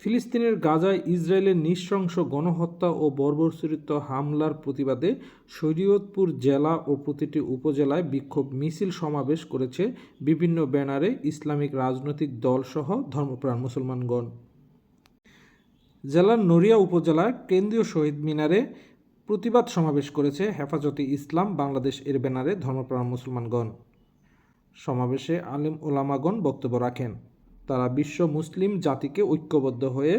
ফিলিস্তিনের গাজায় ইসরায়েলের নৃশংস গণহত্যা ও বর্বরচরিত হামলার প্রতিবাদে শরীয়তপুর জেলা ও প্রতিটি উপজেলায় বিক্ষোভ মিছিল সমাবেশ করেছে বিভিন্ন ব্যানারে ইসলামিক রাজনৈতিক দলসহ ধর্মপ্রাণ মুসলমানগণ। জেলার নড়িয়া উপজেলার কেন্দ্রীয় শহীদ মিনারে প্রতিবাদ সমাবেশ করেছে হেফাজতে ইসলাম বাংলাদেশ এর ব্যানারে ধর্মপ্রাণ মুসলমানগণ। সমাবেশে আলিম ওলামাগণ বক্তব্য রাখেন। তারা বিশ্ব মুসলিম জাতিকে ঐক্যবদ্ধ হয়ে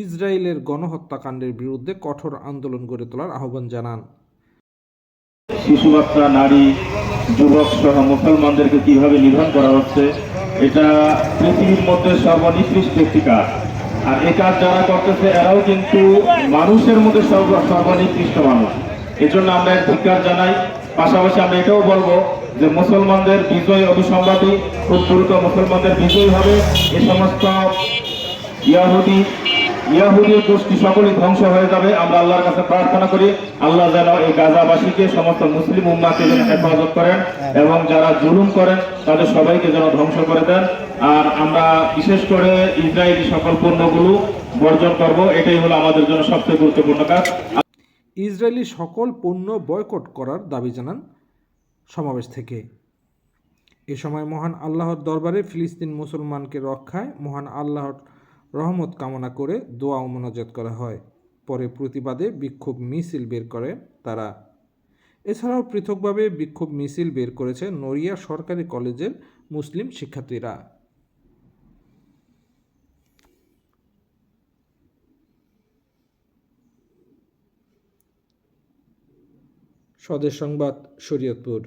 ইসরায়েলের গণহত্যাকাণ্ডের বিরুদ্ধে কঠোর আন্দোলন গড়ে তোলার আহ্বান জানান। শিশু বাচ্চা নারী, যুবক সহ মুসলমানদেরকে কীভাবে নিধন করা হচ্ছে, এটা পৃথিবীর মধ্যে সর্বনিকৃষ্ট একটি কাজ। আর এই কাজ যারা করতেছে, এরাও কিন্তু মানুষের মধ্যে সর্ব, সর্বনিকৃষ্ট মানুষ। এজন্য আমরা এর ধিক্কার জানাই। পাশাপাশি আমরা এটাও বলব যে মুসলমানদের বিজয় অভিসম্বাদী, খুব দ্রুত মুসলমানদের বিজয় হবে। এ সমস্ত ইয়াহুদি ইয়াহুদি গোষ্ঠী সকলেই ধ্বংস হয়ে যাবে। আমরা আল্লাহর কাছে প্রার্থনা করি, আল্লাহ যেন এই গাজাবাসীকে, সমস্ত মুসলিম উম্মাকে যেন হেফাজত করেন এবং যারা জুলুম করেন, তাদের সবাইকে যেন ধ্বংস করে দেন। আর আমরা বিশেষ করে ইসরায়েলি সকল পণ্যগুলো বর্জন করব, এটাই হলো আমাদের জন্য সবচেয়ে গুরুত্বপূর্ণ কাজ। ইসরায়েলি সকল পণ্য বয়কট করার দাবি জানান সমাবেশ থেকে। এ সময় মহান আল্লাহর দরবারে ফিলিস্তিন মুসলমানকে রক্ষায় মহান আল্লাহর রহমত কামনা করে দোয়া ও মোনাজাত করা হয়। পরে প্রতিবাদে বিক্ষোভ মিছিল বের করে তারা। এছাড়াও পৃথকভাবে বিক্ষোভ মিছিল বের করেছে নড়িয়া সরকারি কলেজের মুসলিম শিক্ষার্থীরা। স্বদেশ সংবাদ শরীয়তপুর।